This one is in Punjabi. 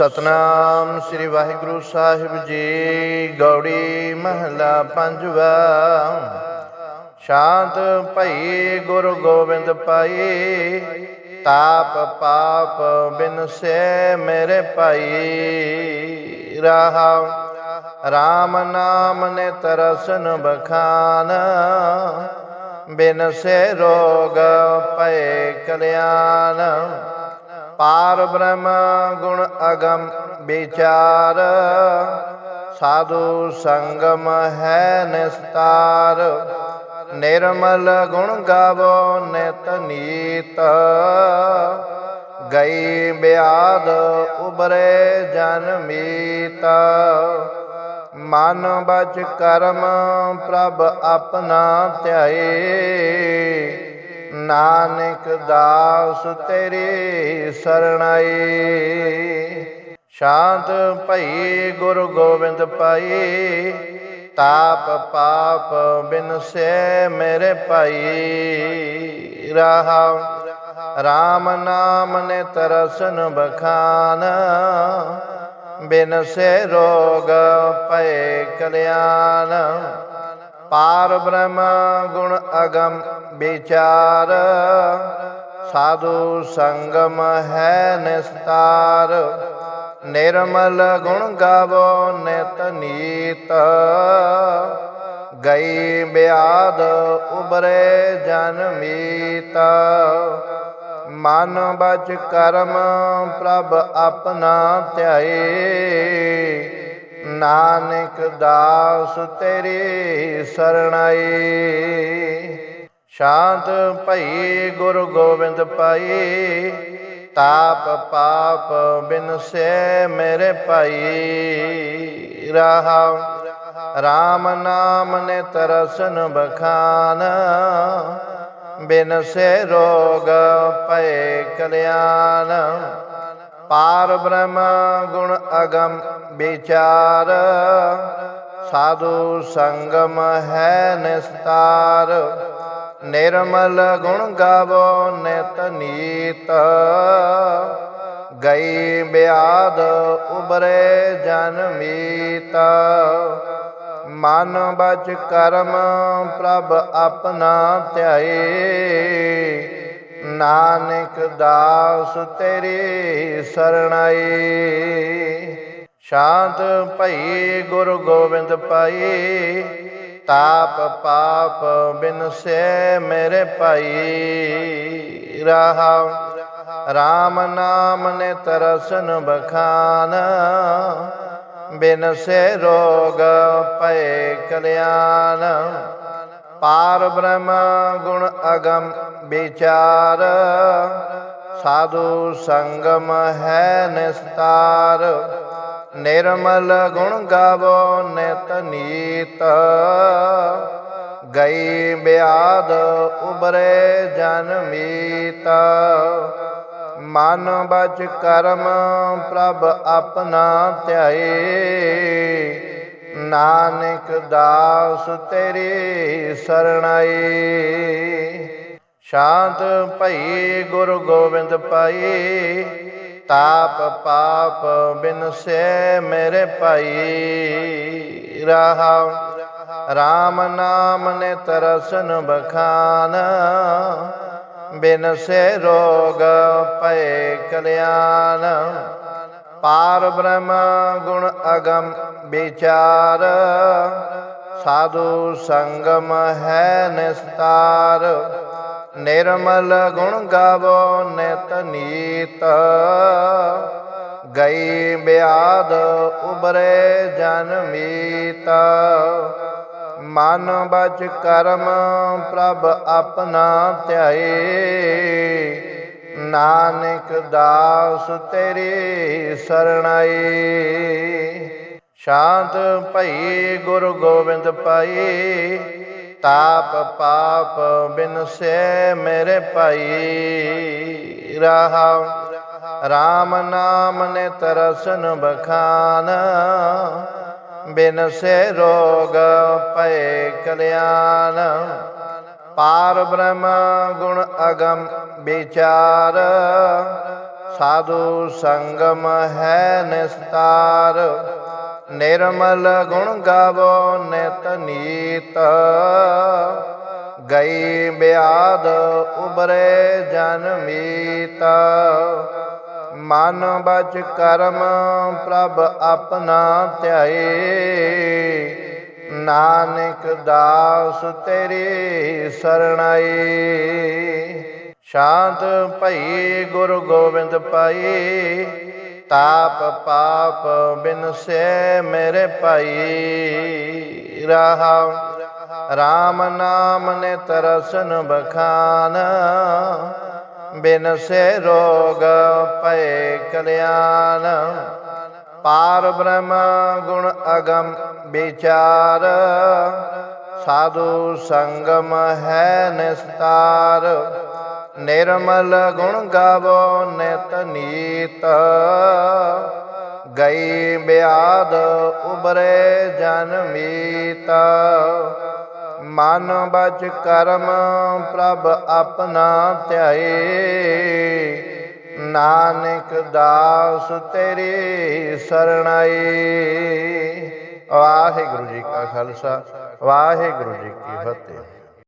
ਸਤਨਾਮ ਸ੍ਰੀ ਵਾਹਿਗੁਰੂ ਸਾਹਿਬ ਜੀ, ਗੌੜੀ ਮਹਲਾ ਪੰਜਵਾ। ਸ਼ਾਂਤ ਭਈ ਗੁਰੂ ਗੋਬਿੰਦ ਪਾਈ ਤਾਪ ਪਾਪ ਬਿਨ ਸੇ ਮੇਰੇ ਭਾਈ। ਰਹਾ RAM ਨਾਮ ਨੇ ਤਰਸਨ ਬਖਾਨ, ਬਿਨ ਸੇ ਰੋਗ ਪਏ ਕਲਿਆਣ। ਪਾਰ ਬ੍ਰਹਮ ਗੁਣ ਅਗਮ ਵਿਚਾਰ, ਸਾਧੂ ਸੰਗਮ ਹੈ ਨਿਸਤਾਰ। ਨਿਰਮਲ ਗੁਣ ਗਾਵੋ ਨਿਤ ਨੀਤ। ਗਈ ਬਿਆਦ ਉਬਰੇ ਜਨਮੀਤ ਮਨ ਬਚ ਕਰਮ ਪ੍ਰਭ ਆਪਣਾ ਧਿਆਏ। ਨਾਨਕ ਦਾਸ ਤੇਰੀ ਸਰਣਾਈ ਸ਼ਾਂਤ ਭਈ ਗੁਰੂ ਗੋਬਿੰਦ ਪਾਈ ਤਾਪ ਪਾਪ ਬਿਨ ਸੇ ਮੇਰੇ ਭਾਈ। ਰਹਾ RAM ਨਾਮ ਨੇ ਤਰਸਨ ਬਖਾਨ, ਬਿਨ ਸੇ ਰੋਗ ਪਏ ਕਲਿਆਣ। ਪਾਰ ਬ੍ਰਹਮ ਗੁਣ ਅਗਮ ਵਿਚਾਰ, ਸਾਧੂ ਸੰਗਮ ਹੈ ਨਿਸਤਾਰ, ਨਿਰਮਲ ਗੁਣ ਗਾਵੋ ਨਿਤ ਨੀਤ। ਗਈ ਬਿਆਦ ਉਬਰੇ ਜਨਮੀਤ ਮਨ ਬਚ ਕਰਮ ਪ੍ਰਭ ਆਪਣਾ ਧਿਆਏ। ਨਾਨਕ ਦਾਸ ਤੇਰੀ ਸਰਣਾਈ ਸ਼ਾਂਤ ਭਈ ਗੁਰੂ ਗੋਬਿੰਦ ਪਾਈ। ਤਾਪ ਪਾਪ ਬਿਨ ਸੇ ਮੇਰੇ ਭਾਈ। ਰਹਾ RAM ਨਾਮ ਨੇ ਤਰਸਨ ਬਖਾਨ। ਬਿਨ ਸੇ ਰੋਗ ਪਏ ਕਲਿਆਣ। ਪਾਰ ਬ੍ਰਹਮ ਗੁਣ ਅਗਮ ਵਿਚਾਰ, ਸਾਧੂ ਸੰਗਮ ਹੈ ਨਿਸਤਾਰ। ਨਿਰਮਲ ਗੁਣ ਗਾਵੋ ਨਿਤ ਨੀਤ, ਗਈ ਬਿਆਦ ਉਬਰੇ ਜਨਮੀਤ ਮਨ ਬਚ ਕਰਮ ਪ੍ਰਭ ਆਪਣਾ ਧਿਆਏ ਨਾਨਕ ਦਾਸ ਤੇਰੀ ਸਰਣਾਈ ਸ਼ਾਂਤ ਭਈ ਗੁਰੂ ਗੋਬਿੰਦ ਪਾਈ ਤਾਪ ਪਾਪ ਬਿਨ ਸੇ ਮੇਰੇ ਭਾਈ। ਰਹਾ RAM ਨਾਮ ਨੇ ਤਰਸਨ ਬਖਾਨ, ਬਿਨ ਸੇ ਰੋਗ ਪਏ ਕਲਿਆਣ। ਪਾਰ ਬ੍ਰਹਮ ਗੁਣ ਅਗਮ ਵਿਚਾਰ, ਸਾਧੂ ਸੰਗਮ ਹੈ ਨਿਸਤਾਰ। ਨਿਰਮਲ ਗੁਣ ਗਾਵੋ ਨਿਤ ਨੀਤ। ਗਈ ਬਿਆਦ ਉਬਰੇ ਜਨਮੀਤ ਮਨ ਬਚ ਕਰਮ ਪ੍ਰਭ ਆਪਣਾ ਧਿਆਏ। ਨਾਨਕ ਦਾਸ ਤੇਰੀ ਸਰਣਾਈ ਸ਼ਾਂਤ ਭਈ ਗੁਰੂ ਗੋਬਿੰਦ ਪਾਈ ਤਾਪ ਪਾਪ ਬਿਨ ਸੇ ਮੇਰੇ ਭਾਈ। ਰਹਾ RAM ਨਾਮ ਨੇ ਤਰਸਨ ਬਖਾਨ, ਬਿਨ ਸੇ ਰੋਗ ਪਏ ਕਲਿਆਣ। ਪਾਰ ਬ੍ਰਹਮ ਗੁਣ ਅਗਮ ਵਿਚਾਰ, ਸਾਧੂ ਸੰਗਮ ਹੈ ਨਿਸਤਾਰ। ਨਿਰਮਲ ਗੁਣ ਗਾਵੋ ਨਿਤ ਨੀਤ। ਗਈ ਬਿਆਦ ਉਬਰੇ ਜਨਮੀਤ ਮਨ ਬਚ ਕਰਮ ਪ੍ਰਭ ਆਪਣਾ ਧਿਆਏ। ਨਾਨਕ ਦਾਸ ਤੇਰੀ ਸਰਣਾਈ ਸ਼ਾਂਤ ਭਈ ਗੁਰੂ ਗੋਬਿੰਦ ਪਾਈ ਤਾਪ ਪਾਪ ਬਿਨ ਸੇ ਮੇਰੇ ਭਾਈ। ਰਹਾ RAM ਨਾਮ ਨੇ ਤਰਸਨ ਬਖਾਨ। ਬਿਨ ਸੇ ਰੋਗ ਪਏ ਕਲਿਆਣ। ਪਾਰ ਬ੍ਰਹਮ ਗੁਣ ਅਗਮ ਵਿਚਾਰ, ਸਾਧੂ ਸੰਗਮ ਹੈ ਨਿਸਤਾਰ। ਨਿਰਮਲ ਗੁਣ ਗਾਵੋ ਨਿਤ ਨੀਤ, ਗਈ ਬਿਆਦ ਉਬਰੇ ਜਨਮੀਤ ਮਨ ਬਚ ਕਰਮ ਪ੍ਰਭ ਆਪਣਾ ਧਿਆਏ ਨਾਨਕ ਦਾਸ ਤੇਰੀ ਸਰਣਾਈ ਸ਼ਾਂਤ ਭਈ ਗੁਰ ਗੋਬਿੰਦ ਪਾਈ ਤਾਪ ਪਾਪ ਬਿਨ ਸੇ ਮੇਰੇ ਭਾਈ। ਰਹਾ RAM ਨਾਮ ਨੇ ਤਰਸਨ ਬਖਾਨ। ਬਿਨ ਸੇ ਰੋਗ ਪਏ ਕਲਿਆਣ। ਪਾਰ ਬ੍ਰਹਮ ਗੁਣ ਅਗਮ ਵਿਚਾਰ, ਸਾਧੂ ਸੰਗਮ ਹੈ ਨਿਸਤਾਰ। ਨਿਰਮਲ ਗੁਣ ਗਾਵੋ ਨਿਤ ਨੀਤ, ਗਈ ਬਿਆਦ ਉਬਰੇ ਜਨਮੀਤ ਮਨ ਬਚ ਕਰਮ ਪ੍ਰਭ ਆਪਣਾ ਧਿਆਏ ਨਾਨਕ ਦਾਸ ਤੇਰੀ ਸਰਣਾਈ ਵਾਹਿਗੁਰੂ ਜੀ ਕਾ ਖਾਲਸਾ ਵਾਹਿਗੁਰੂ ਜੀ ਕੀ ਫਤਿਹ।